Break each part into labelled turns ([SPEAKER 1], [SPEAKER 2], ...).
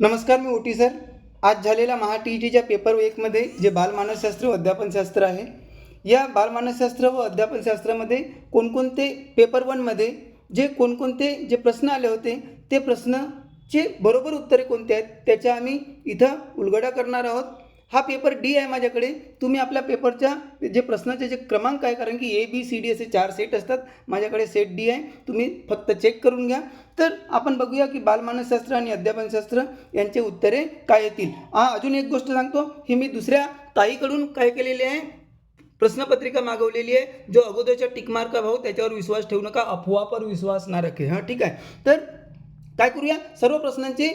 [SPEAKER 1] नमस्कार मी ओटी सर. आज झालेल्या महा टी ई टीच्या पेपर एकमध्ये जे बालमानसशास्त्र व अध्यापनशास्त्र आहे या बालमानसशास्त्र व अध्यापनशास्त्रामध्ये कोणकोणते पेपर वनमध्ये जे कोणकोणते जे प्रश्न आले होते ते प्रश्नचे बरोबर उत्तरे कोणते आहेत त्याच्या आम्ही इथं उलगडा करणार आहोत. हा पेपर डी आहे माझ्याकडे. तुम्ही आपल्या पेपरच्या जे प्रश्नाचे जे क्रमांक आहे कारण की ए बी सी डी असे चार सेट असतात माझ्याकडे सेट डी आहे. तुम्ही फक्त चेक करून घ्या. तर आपण बघूया की बालमानसशास्त्र आणि अध्यापनशास्त्र यांचे उत्तरे काय येतील. हा अजून एक गोष्ट सांगतो. ही मी दुसऱ्या ताईकडून काय केलेली आहे? प्रश्नपत्रिका मागवलेली आहे. जो अगोदरच्या टिकमार्का भाऊ त्याच्यावर विश्वास ठेवू नका. अफवापर विश्वास ना रखे हां ठीक आहे. तर काय करूया? सर्व प्रश्नांचे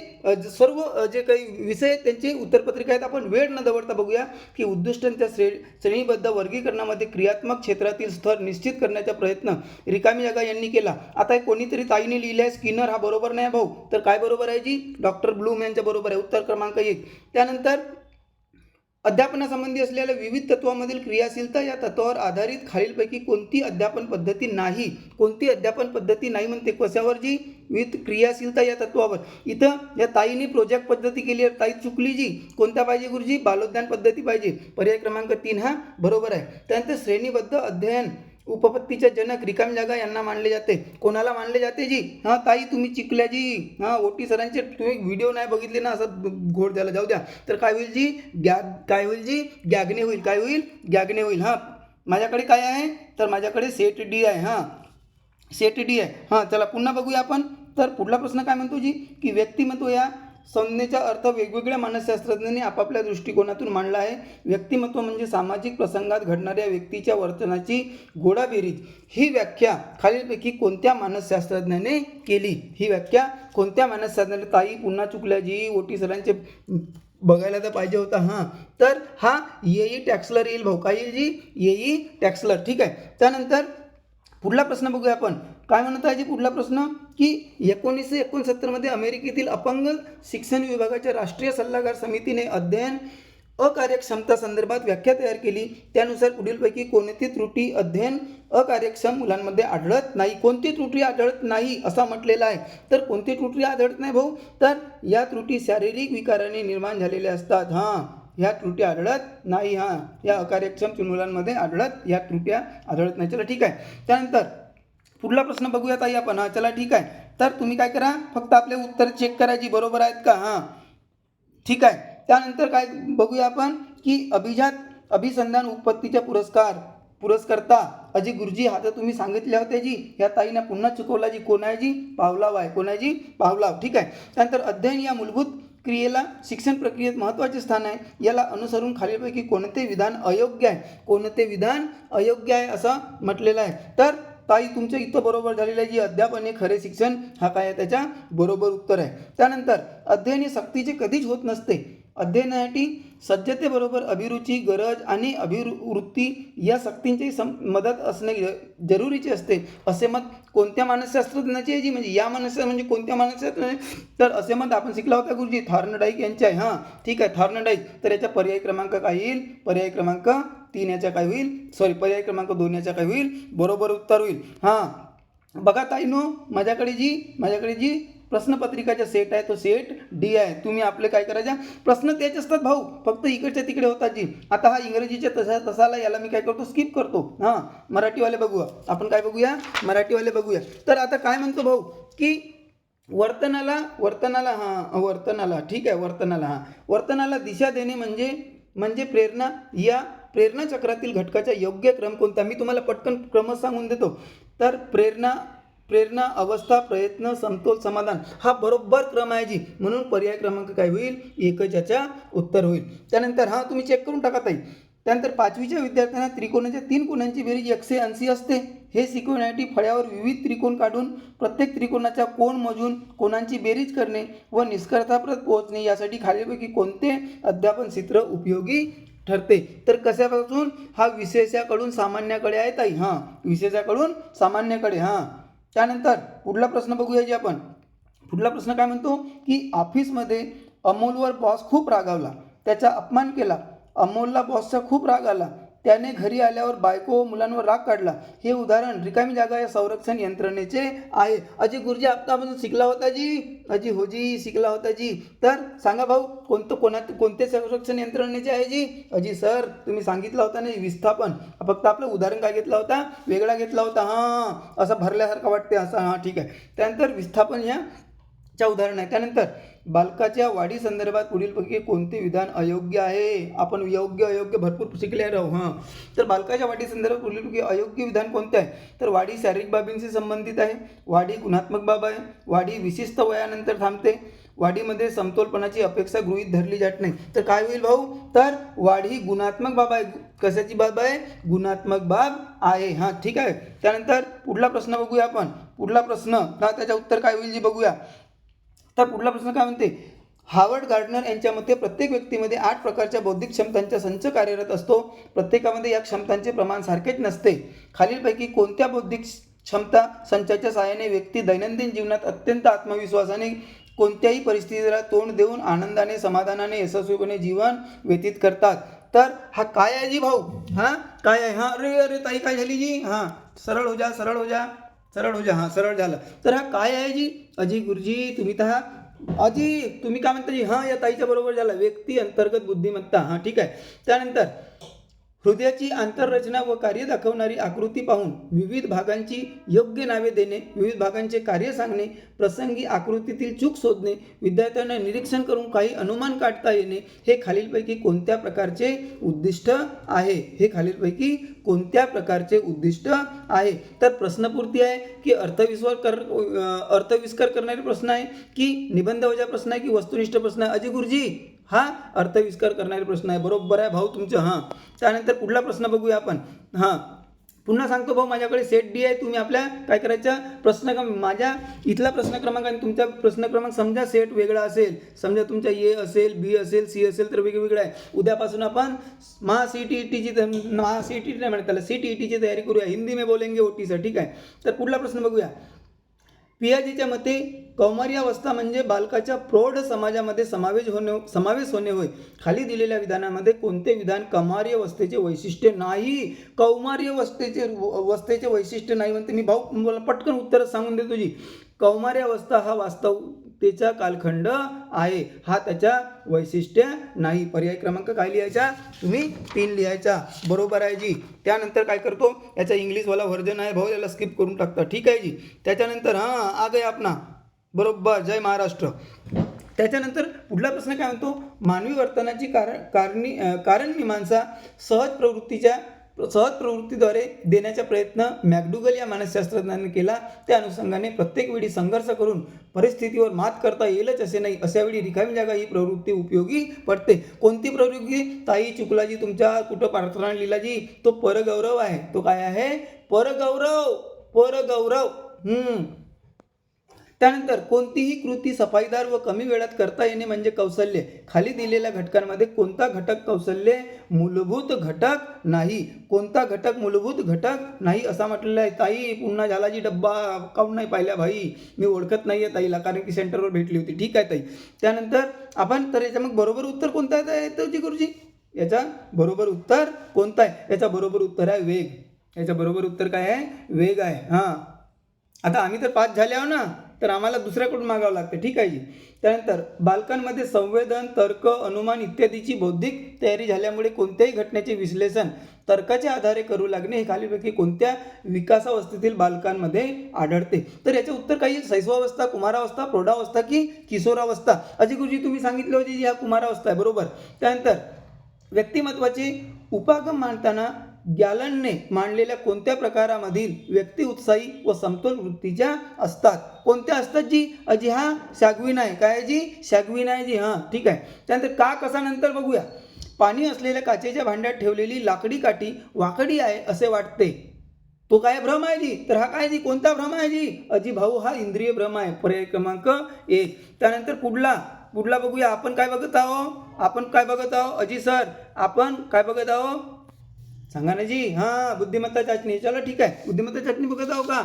[SPEAKER 1] सर्व जे काही विषय आहेत त्यांचे उत्तरपत्रिका आहेत. आपण वेळ न दवडता बघूया की उद्दिष्टांच्या श्रे श्रेणीबद्ध वर्गीकरणामध्ये क्रियात्मक क्षेत्रातील स्तर निश्चित करण्याचा प्रयत्न रिकामी जागा यांनी केला. आता हे कोणीतरी ताईने लिहिलं आहे स्किनर हा बरोबर नाही भाऊ. तर काय बरोबर आहे जी? डॉक्टर ब्लूम यांच्या बरोबर आहे. उत्तर क्रमांक एक. त्यानंतर अध्यापनासंबंधी असलेल्या विविध तत्वामधील क्रियाशीलता या तत्वावर आधारित खालीलपैकी कोणती अध्यापन पद्धती नाही कोणती अध्यापन पद्धती नाही म्हणते. कशावर जी विविध क्रियाशीलता या तत्वावर. इथं या ताईने प्रोजेक्ट पद्धती केली आहे. ताई चुकली जी. कोणत्या पाहिजे गुरुजी? बालोद्यान पद्धती पाहिजे. पर्याय क्रमांक तीन हा बरोबर आहे. त्यानंतर श्रेणीबद्ध अध्ययन. उपपत्तीचे जनक रिकामी जागा यांना मानले जाते. कोणाला मानले जाते जी? हां ताई तुम्ही चिकल्या जी. हां ओटी सरांचे तुम्ही व्हिडिओ नाही बघितले ना असं घोड द्यायला जाऊ द्या. तर काय होईल जी? गॅग काय होईल जी? गॅगने होईल. काय होईल? गॅगने होईल. हां. माझ्याकडे काय आहे? तर माझ्याकडे सेट डी आहे. हां. सेट डी आहे. हां चला पुन्हा बघूया आपण. तर पुढला प्रश्न काय म्हणतो जी? की व्यक्तिमत्व या संज्ञेचा अर्थ वेगवेगळ्या मानसशास्त्रज्ञांनी आपापल्या दृष्टिकोनातून मांडला आहे. व्यक्तिमत्व म्हणजे सामाजिक प्रसंगात घडणाऱ्या व्यक्तीच्या वर्तनाची गोडाबेरीज ही व्याख्या खालीलपैकी कोणत्या मानसशास्त्रज्ञाने केली? ही व्याख्या कोणत्या मानसशास्त्रज्ञाने ताई पुन्हा चुकल्या जी ओटी सरांचे बघायला तर पाहिजे होता हां. तर हा येई टॅक्सलर येईल भाऊ. काय येईल जी? येई टॅक्सलर. ठीक आहे. त्यानंतर पुढला प्रश्न बघूया आपण. काय म्हणत आहे जी पुढला प्रश्न की एकोणीसशे एकोणसत्तरमध्ये अमेरिकेतील अपंग शिक्षण विभागाच्या राष्ट्रीय सल्लागार समितीने अध्ययन अकार्यक्षमता संदर्भात व्याख्या तयार केली. त्यानुसार पुढीलपैकी कोणती त्रुटी अध्ययन अकार्यक्षम मुलांमध्ये आढळत नाही? कोणती त्रुटी आढळत नाही असा म्हटलेला आहे. तर कोणती त्रुटी आढळत नाही भाऊ? तर या त्रुटी शारीरिक विकाराने निर्माण झालेल्या असतात. हां ह्या त्रुटी आढळत नाही. हां या अकार्यक्षम मुलांमध्ये आढळत या त्रुट्या आढळत नाही. चला ठीक आहे. त्यानंतर पुढला प्रश्न बघूया ताई आपण. हां चला ठीक आहे. तर तुम्ही काय करा फक्त आपले उत्तर चेक करायची बरोबर आहेत का? हां. ठीक आहे. त्यानंतर काय बघूया आपण की अभिजात अभिसंधान उत्पत्तीचे पुरस्कार पुरस्कर्ता अजी गुरुजी हा तर तुम्ही सांगितले होते जी. या ताईने पुन्हा चुकवला जी. कोण आहे जी? पावलाव आहे. कोण आहे जी? पावलाव. ठीक आहे. त्यानंतर अध्ययन या मूलभूत क्रियेला शिक्षण प्रक्रियेत महत्त्वाचे स्थान आहे. याला अनुसरून खालीलपैकी कोणते विधान अयोग्य आहे? कोणते विधान अयोग्य आहे असं म्हटलेलं आहे. तर ताई तुमच्या इथं बरोबर झालेलं आहे जी अध्यापन हे खरे शिक्षण हा काय आहे त्याच्या बरोबर उत्तर आहे. त्यानंतर अध्ययन हे सक्तीचे कधीच होत नसते. अध्ययनासाठी सज्जतेबरोबर अभिरुची गरज आणि अभिवृत्ती या सक्तींची सम मदत असणे जरुरीचे असते. असे मत कोणत्या मानसशास्त्रज्ञाची आहे जी? म्हणजे या मानस म्हणजे कोणत्या मानसशास्त्र तर असे मत आपण शिकला होता गुरुजी थॉर्नडाईक यांचे आहे. हां ठीक आहे थॉर्नडाईक. तर याचा पर्याय क्रमांक काय येईल? पर्याय क्रमांक तीन याचा काय होईल? सॉरी पर्याय क्रमांक दोन याचा काय होईल? बरोबर उत्तर होईल. हां. बघा ताई नो माझ्याकडे जी माझ्याकडे जी प्रश्नपत्रिकाचा सेट आहे तो सेट डी आहे. तुम्ही आपले काय करायच्या प्रश्न तेच असतात भाऊ. फक्त इकडच्या तिकडे होतात जी. आता हा इंग्रजीच्या तसा तसाला याला मी काय करतो? स्किप करतो. हां. मराठीवाले बघूया. आपण काय बघूया? मराठीवाले बघूया. तर आता काय म्हणतो भाऊ? की वर्तनाला वर्तनाला हां वर्तनाला. ठीक आहे वर्तनाला हां. वर्तनाला दिशा देणे म्हणजे म्हणजे प्रेरणा या प्रेरणा चक्रातील घटकाचा योग्य क्रम कोणता? मी तुम्हाला पटकन क्रम सांगून देतो. तर प्रेरणा प्रेरणा अवस्था प्रयत्न समतोल समाधान हा बरोबर क्रम आहे जी. म्हणून पर्याय क्रमांक काय होईल? एकच याच्या उत्तर होईल. त्यानंतर हा तुम्ही चेक करून टाका ताई. त्यानंतर पाचवीच्या विद्यार्थ्यांना त्रिकोणाच्या तीन कोणांची बेरीज एकशे ऐंशी असते. हे शिकवण्यासाठी फळ्यावर विविध त्रिकोण काढून प्रत्येक त्रिकोणाचा कोण मोजून कोणांची बेरीज करणे व निष्कर्षाप्रत पोहोचणे यासाठी खालीलपैकी कोणते अध्यापन चित्र उपयोगी ठरते. तर कशापासून? हा विशेषाकडून सामान्याकडे आहे ताई. हां विशेषाकडून सामान्याकडे हां. त्यानंतर पुढला प्रश्न बघूया जी आपण. पुढला प्रश्न काय म्हणतो? की ऑफिसमध्ये अमोलवर बॉस खूप रागावला. त्याचा अपमान केला. अमोलला बॉसचा खूप राग आला. त्याने घरी आल्यावर बायको व मुलांवर राग काढला. हे उदाहरण रिकामी जागा या संरक्षण यंत्रणेचे आहे. अजी गुरुजी आतापासून शिकला होता जी. अजी हो जी शिकला होता जी. तर सांगा भाऊ कोणतं कोणा कोणते संरक्षण यंत्रणेचे आहे जी? अजी सर तुम्ही सांगितलं होता ना विस्थापन. फक्त आपलं उदाहरण काय घेतला होता? वेगळा घेतला होता. हां असं भरल्यासारखं वाटते असं. हां ठीक आहे. त्यानंतर विस्थापन ह्या च्या उदाहरण आहे. त्यानंतर बालकाच्या वाढी संदर्भात पुढीलपैकी कोणते विधान अयोग्य आहे? आपण योग्य अयोग्य भरपूर शिकले राहू हां. तर बालकाच्या वाढीसंदर्भात पुढीलपैकी अयोग्य विधान कोणते आहे? तर वाढी शारीरिक बाबींशी संबंधित आहे वाढी गुणात्मक बाब आहे वाढी विशिष्ट वयानंतर थांबते वाढीमध्ये समतोलपणाची अपेक्षा गृहीत धरली जात नाही. तर काय होईल भाऊ? तर वाढी गुणात्मक बाब आहे. कशाची बाब आहे? गुणात्मक बाब आहे. हां ठीक आहे. त्यानंतर पुढला प्रश्न बघूया आपण. पुढला प्रश्न हा त्याचं उत्तर काय होईल जी बघूया. तर पुढला प्रश्न काय म्हणते? हार्वर्ड गार्डनर यांच्या मते प्रत्येक व्यक्तीमध्ये आठ प्रकारच्या बौद्धिक क्षमतांचा संच कार्यरत असतो. प्रत्येकामध्ये या क्षमतांचे प्रमाण सारखेच नसते. खालीलपैकी कोणत्या बौद्धिक क्षमता संचाच्या सहाय्याने व्यक्ती दैनंदिन जीवनात अत्यंत आत्मविश्वासाने कोणत्याही परिस्थितीला तोंड देऊन आनंदाने समाधानाने यशस्वीपणे जीवन व्यतीत करतात? तर हा काय आहे जी भाऊ? हां? काय आहे? हां? अरे अरे ताई काय झाली जी? हां. सरळ हो जा सरळ हो जा. सरळ हो जा हां सरळ झालं. तर हा काय आहे जी? अजी गुरुजी तुम्ही तर हा अजी तुम्ही काय म्हणता जी? हां या ताईच्या बरोबर झाला. व्यक्ती अंतर्गत बुद्धिमत्ता. हां ठीक आहे. त्यानंतर हृदयाची आंतररचना व कार्य दाखवणारी आकृती पाहून विविध भागांची योग्य नावे देणे विविध भागांचे कार्य सांगणे प्रसंगी आकृतीतील चूक शोधणे विद्यार्थ्यांना निरीक्षण करून काही अनुमान काढता येणे हे खालीलपैकी कोणत्या प्रकारचे उद्दिष्ट आहे? हे खालीलपैकी कोणत्या प्रकारचे उद्दिष्ट आहे? तर प्रश्नपूर्ती आहे की अर्थविस्वार कर अर्थविस्कार करणारे प्रश्न आहे की निबंधवजा प्रश्न आहे की वस्तुनिष्ठ प्रश्न आहे? अजी गुरुजी हा? अर्थविस्कार करणारे प्रश्न आहे. बरोबर आहे भाऊ तुमचं हां. त्यानंतर पुढला प्रश्न बघूया आपण. हां. पुन्हा सांगतो भाऊ माझ्याकडे सेट डी आहे. तुम्ही आपल्या काय करायचं? प्रश्न क्रम माझ्या इथला प्रश्न क्रमांक आणि तुमचा प्रश्न क्रमांक समजा सेट वेगळा असेल समजा तुमचा ए असेल बी असेल सी असेल तर वेगवेगळं आहे. उद्यापासून आपण महा सी टी ई टीची महा सी टी नाही म्हणत त्याला सी टी ई टीची तयारी करूया. हिंदी में बोलेंगे ओ टीचा ठीक आहे? तर पुढला प्रश्न बघूया. पियाजीच्या मते कौमार्यावस्था म्हणजे बालकाच्या प्रौढ समाजामध्ये समावेश होणे समावेश होणे होय. खाली दिलेल्या विधानामध्ये कोणते विधान कौमार्यावस्थेचे वैशिष्ट्य नाही? कौमार्यावस्थेचे अवस्थेचे वैशिष्ट्य नाही म्हणते. मी भाऊ मला पटकन उत्तर सांगून देतो जी कौमार्यावस्था हा वास्तव वास्तवतेचा कालखंड आहे. हा त्याच्या वैशिष्ट्य नाही. पर्याय क्रमांक काय लिहायचा? तुम्ही तीन लिहायचा. बरोबर आहे जी. त्यानंतर काय करतो? याचा इंग्लिशवाला व्हर्जन आहे भाऊ. याला स्किप करून टाकता. ठीक आहे जी. त्याच्यानंतर हां आगे आपणा. बरोबर. जय महाराष्ट्र. त्याच्यानंतर पुढला प्रश्न काय म्हणतो? मानवी वर्तनाची कारण कारणी अं, कारण मीमांसा सहज प्रवृत्तीच्या सहज प्रवृत्तीद्वारे देण्याचा प्रयत्न मॅकडुगल या मानसशास्त्रज्ञाने केला. त्या अनुषंगाने प्रत्येक वेळी संघर्ष करून परिस्थितीवर मात करता येईलच असे नाही अशा वेळी रिकामी जागा ही प्रवृत्ती उपयोगी पडते. कोणती प्रवृत्ती? ताई चुकलाजी तुमच्या कुठं प्रार्थना लिहिलाजी तो परगौरव आहे. तो काय आहे? परगौरव! परगौरव! हम्म. त्यानंतर कोणतीही कृती सफाईदार व कमी वेळात करता येणे म्हणजे कौशल्य. खाली दिलेल्या घटकांमध्ये कोणता घटक कौशल्य मूलभूत घटक नाही? कोणता घटक मूलभूत घटक नाही असा म्हटलेला आहे. ताई पुन्हा झाला जी डब्बा. काऊन नाही पाहिल्या भाई? मी ओळखत नाही आहे ताईला कारण की सेंटरवर भेटली होती. ठीक आहे ताई. त्यानंतर आपण तर याच्या मग बरोबर उत्तर कोणतं आहे येतो जी गुरुजी? याचा बरोबर उत्तर कोणता आहे? याचा बरोबर उत्तर आहे वेग. याचा बरोबर उत्तर काय आहे? वेग आहे. हां. आता आम्ही तर पाच झाले आहो ना. तर आम्हाला दुसऱ्याकडून मागावं लागतं ठीक आहे जी? त्यानंतर बालकांमध्ये संवेदन तर्क अनुमान इत्यादीची बौद्धिक तयारी झाल्यामुळे कोणत्याही घटनेचे विश्लेषण तर्काच्या आधारे करू लागणे हे खालीपैकी कोणत्या विकासावस्थेतील बालकांमध्ये आढळते? तर याचे उत्तर काही शैशवावस्था कुमारावस्था प्रौढावस्था की किशोरावस्था. अजी गुरुजी तुम्ही सांगितले होते जी ह्या कुमारावस्था आहे बरोबर? त्यानंतर व्यक्तिमत्वाचे उपागम मांडताना गॅलनने मांडलेल्या कोणत्या प्रकारामधील व्यक्ती उत्साही व समतोल वृत्तीच्या असतात? कोणत्या असतात जी? अजी हा शागविन आहे काय जी? शागविन आहे जी हां ठीक आहे. त्यानंतर का कसा नंतर बघूया. पाणी असलेल्या काचेच्या भांड्यात ठेवलेली लाकडी काठी वाकडी आहे असे वाटते. तो काय भ्रम आहे जी? तर हा काय जी? कोणता भ्रम आहे जी? अजी भाऊ हा इंद्रिय भ्रम आहे. पर्याय क्रमांक एक. त्यानंतर पुढला पुढला बघूया. आपण काय बघत आहो? आपण काय बघत आहो? अजी सर आपण काय बघत आहो? सांगा ना जी. हां बुद्धिमत्ता चाचणी. चला ठीक आहे. बुद्धिमत्ता चाचणी बघत आहो का?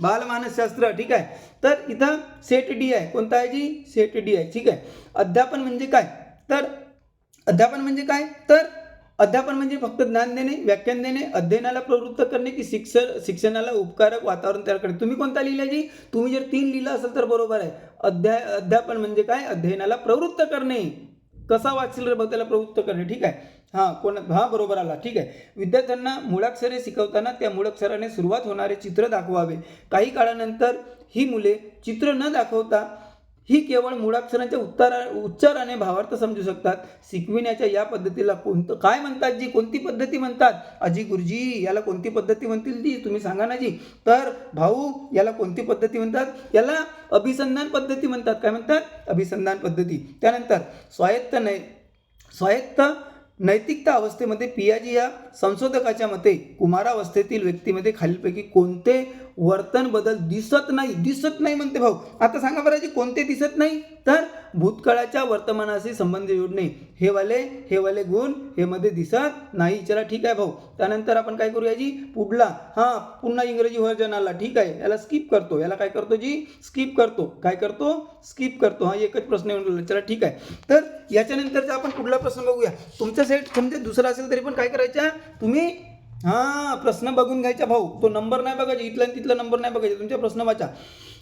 [SPEAKER 1] बालमानसशास्त्र ठीक आहे. तर इथं सेट डी आहे. कोणता आहे जी? सेट डी आहे. ठीक आहे. अध्यापन म्हणजे काय? तर अध्यापन म्हणजे काय? तर अध्यापन म्हणजे फक्त ज्ञान देणे व्याख्यान देणे अध्ययनाला प्रवृत्त करणे की शिक्षण शिक्षणाला उपकारक वातावरण तयार करणे. तुम्ही कोणता लिहिला जी? तुम्ही जर तीन लिहिलं असेल तर बरोबर आहे. अध्याय अध्यापन म्हणजे काय? अध्ययनाला प्रवृत्त करणे. कसा वाचेल रे बघ त्याला प्रवृत्त करणे. ठीक आहे. हां कोण हां बरोबर आला. ठीक आहे. विद्यार्थ्यांना मुळाक्षरे शिकवताना त्या मुळाक्षराने सुरुवात होणारे चित्र दाखवावे. काही काळानंतर ही मुले चित्र न दाखवता ही केवळ मुळाक्षरांच्या उत्तरा उच्चाराने भावार्थ समजू शकतात. शिकविण्याच्या या पद्धतीला कोणतं काय म्हणतात जी? कोणती पद्धती म्हणतात? अजी गुरुजी याला कोणती पद्धती म्हणतील जी? तुम्ही सांगा ना जी. तर भाऊ याला कोणती पद्धती म्हणतात? याला अभिसंधान पद्धती म्हणतात. काय म्हणतात? अभिसंधान पद्धती. त्यानंतर स्वायत्त नाही स्वायत्त नैतिकता अवस्थेमध्ये पियाजी या संशोधकाच्या मते कुमारावस्थेतील व्यक्तीमध्ये खालीलपैकी कोणते वर्तन बदल दिसत नाही दिसत नाही म्हणते भाऊ. आता सांगा बरं जी कोणते दिसत नाही? तर भूतकाळाच्या वर्तमानाशी संबंध जोडणे हे वाले हे वाले गुण हे मध्ये दिसत नाही. चला ठीक आहे भाऊ. त्यानंतर आपण काय करूया जी पुढला. हां पुन्हा इंग्रजी व्हर्जन आला. ठीक आहे. याला स्किप करतो. याला काय करतो जी? स्किप करतो. काय करतो? स्किप करतो. हा एकच प्रश्न येऊन राहिला. चला ठीक आहे. तर याच्यानंतरचा आपण पुढला प्रश्न बघूया. तुमचा सेट म्हणजे समजा दुसरा असेल तरी पण काय करायचा? तुम्ही हां प्रश्न बघून घ्यायचा भाऊ. तो नंबर नाही बघायचा इथला तिथला नंबर नाही बघायचा तुमच्या प्रश्न वाचा.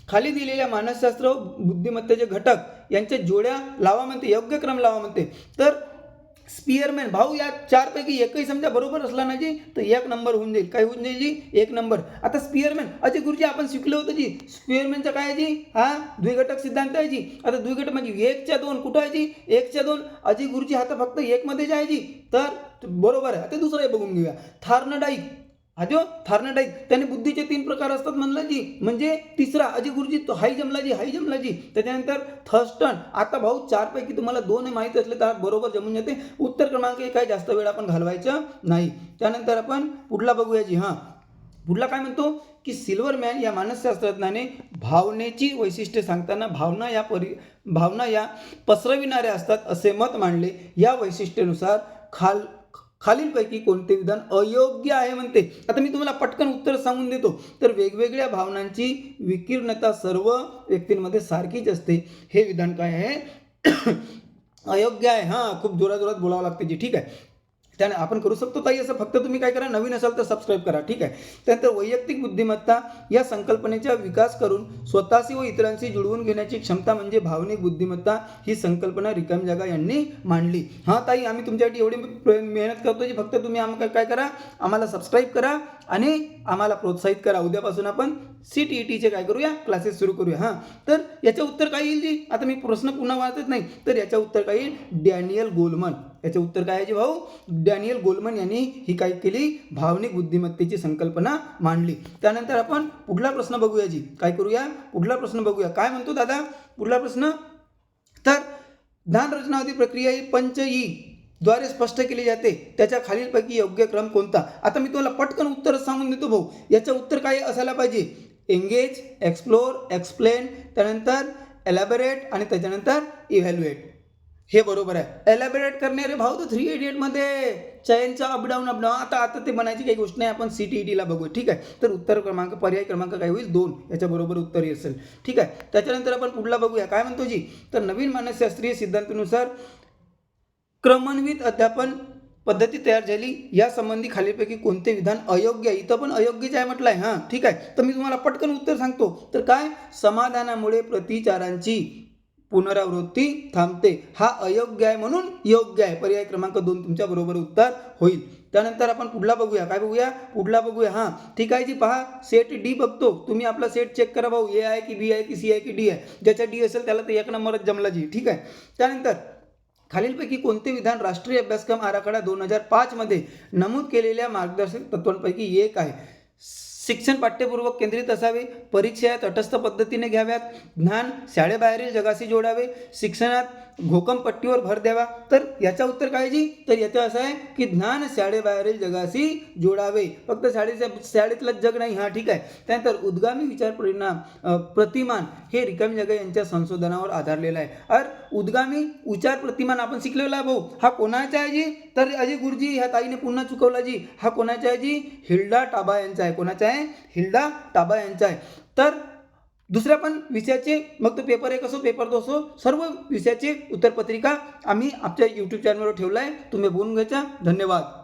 [SPEAKER 1] खाली दिलेल्या मानसशास्त्र बुद्धिमत्तेचे घटक यांच्या जोड्या लावा म्हणते योग्य क्रम लावा म्हणते. तर स्पिअरमॅन भाऊ या चारपैकी एकही समजा बरोबर असला ना जी तर एक नंबर होऊन जाईल. काय होऊन जाईल जी? एक नंबर. आता स्पिअरमॅन अजय गुरुजी आपण शिकलो होतो जी. स्पिअरमॅनचं काय आहे जी? हा? द्विघटक सिद्धांत आहे जी. आता द्विघटक म्हणजे एकच्या दोन कुठं आहे जी? एकच्या दोन अजय गुरुजी हा तर फक्त एकमध्येच आहे जी. तर बरोबर आहे. आता दुसरं बघून घेऊया. थार्नडाईक हा जो थार्नडाईक त्याने बुद्धीचे तीन प्रकार असतात म्हणलं जी म्हणजे तिसरा अजय गुरुजी तो हाई जमला जी हाई जमला जी त्याच्यानंतर थर्स्टन आता भाऊ चारपैकी तुम्हाला दोन माहिती असले तर बरोबर जमून जाते उत्तर क्रमांक एक काय जास्त वेळ आपण घालवायचं नाही. त्यानंतर आपण पुढला बघूया जी हां. पुढला काय म्हणतो? की सिल्वरमॅन या मानसशास्त्रज्ञाने भावनेची वैशिष्ट्ये सांगताना भावना या परि भावना या पसरविणाऱ्या असतात असे मत मांडले. या वैशिष्ट्यानुसार खाल खालीलपैकी कोणते विधान अयोग्य आहे म्हणते. आता मी तुम्हाला पटकन उत्तर सांगून देतो. तर वेगवेगळ्या भावनांची विकीर्णता सर्व व्यक्तींमध्ये सारखीच असते. हे विधान काय आहे? अयोग्य आहे. हां खूप जोरात जोरात बोलावं लागते जी. ठीक आहे. त्याने आपण करू शकतो ताई असं. फक्त तुम्ही काय करा नवीन असाल तर सबस्क्राईब करा ठीक आहे? त्यानंतर वैयक्तिक बुद्धिमत्ता या संकल्पनेचा विकास करून स्वतःशी व इतरांशी जुळवून घेण्याची क्षमता म्हणजे भावनिक बुद्धिमत्ता ही संकल्पना रिकाम जागा यांनी मांडली. हां ताई आम्ही तुमच्यासाठी एवढी मेहनत करतो की फक्त तुम्ही आम्हाला काय करा आम्हाला सबस्क्राईब करा आणि आम्हाला प्रोत्साहित करा. उद्यापासून आपण सी टी ई टीचे काय करूया? क्लासेस सुरू करूया. हां तर याचं उत्तर काय येईल जी? आता मी प्रश्न पुन्हा वाचत नाही. तर याचं उत्तर काय येईल? डॅनियल गोलमन याचं उत्तर काय आहे जी भाऊ? डॅनियल गोलमन यांनी ही काय केली? भावनिक बुद्धिमत्तेची संकल्पना मांडली. त्यानंतर आपण पुढला प्रश्न बघूया जी. काय करूया? पुढला प्रश्न बघूया. काय म्हणतो दादा? पुढला प्रश्न. तर ज्ञान रचनावधी प्रक्रिया ही पंच ई द्वारे स्पष्ट केली जाते. त्याच्या खालीलपैकी योग्य क्रम कोणता? आता मी तुम्हाला पटकन उत्तर सांगून देतो भाऊ. याचं उत्तर काय असायला पाहिजे? एंगेज एक्सप्लोर एक्सप्लेन त्यानंतर एलॅबरेट आणि त्याच्यानंतर इव्हॅल्युएट हे बरोबर आहे. एलॅबरेट अरे भाऊ तर थ्री इडियटमध्ये चयनचा अपडाऊन अपडाऊन आता आता ते बनायची काही गोष्ट नाही आपण सी टी ई डीला बघू ठीक आहे? तर उत्तर क्रमांक पर्याय क्रमांक काय होईल? दोन. याच्याबरोबर उत्तर असेल. ठीक आहे? त्याच्यानंतर आपण पुढला बघूया. काय म्हणतो जी? तर नवीन मानसशास्त्रीय सिद्धांतानुसार क्रमन्वित अध्यापन पद्धती तयार झाली. या संबंधी खालीलपैकी कोणते विधान अयोग्य आहे? इथं पण अयोग्यच आहे म्हटलं आहे हां ठीक आहे? तर मी तुम्हाला पटकन उत्तर सांगतो. तर काय? समाधानामुळे प्रतिचारांची पुनरावृत्ती थांबते. हा अयोग्य आहे म्हणून योग्य आहे. पर्याय क्रमांक दोन तुमच्या बरोबर उत्तर होईल. त्यानंतर आपण पुढला बघूया. काय बघूया? पुढला बघूया. हां. ठीक आहे जी पहा. सेट डी बघतो. तुम्ही आपला सेट चेक करा भाऊ. ए आहे की बी आहे की सी आहे की डी आहे. ज्याच्या डी असेल त्याला तर एक नंबरच जमला जी ठीक आहे? त्यानंतर खालीलपैकी कोणते विधान राष्ट्रीय अभ्यासक्रम आराखडा दोन हजार पाचमध्ये नमूद केलेल्या मार्गदर्शक तत्वांपैकी एक आहे? शिक्षण पाठ्यपूर्वक केंद्रित असावे परीक्षा तटस्थ पद्धतीने घ्याव्यात ज्ञान शाळेबाहेरील जगाशी जोडावे शिक्षणात घोकमपट्टीवर भर द्यावा. तर याचा उत्तर काय जी तर याचं असं आहे की ज्ञान शाळेबाहेरील जगाशी जोडावे. फक्त शाळेच्या शाळेतलंच जग नाही हा ठीक आहे. त्यानंतर उद्गामी विचार परिणाम प्रतिमान हे रिकामी जगा यांच्या संशोधनावर आधारलेलं आहे. अर उद्गामी विचार प्रतिमान आपण शिकलेला भाऊ. हा कोणाचा आहे जी? तर अजय गुरुजी ह्या ताईने पुन्हा चुकवला जी. हा कोणाचा आहे जी? हिल्डा टाबा यांचा आहे. कोणाचा आहे? हिल्डा टाबा यांचा आहे. तर दुसऱ्या पण विषयाचे मग तो पेपर एक असो पेपर दो असो सर्व विषयाचे उत्तरपत्रिका आम्ही आमच्या यूट्यूब चॅनलवर ठेवला आहे. तुम्ही बोलून घ्यायचा. धन्यवाद.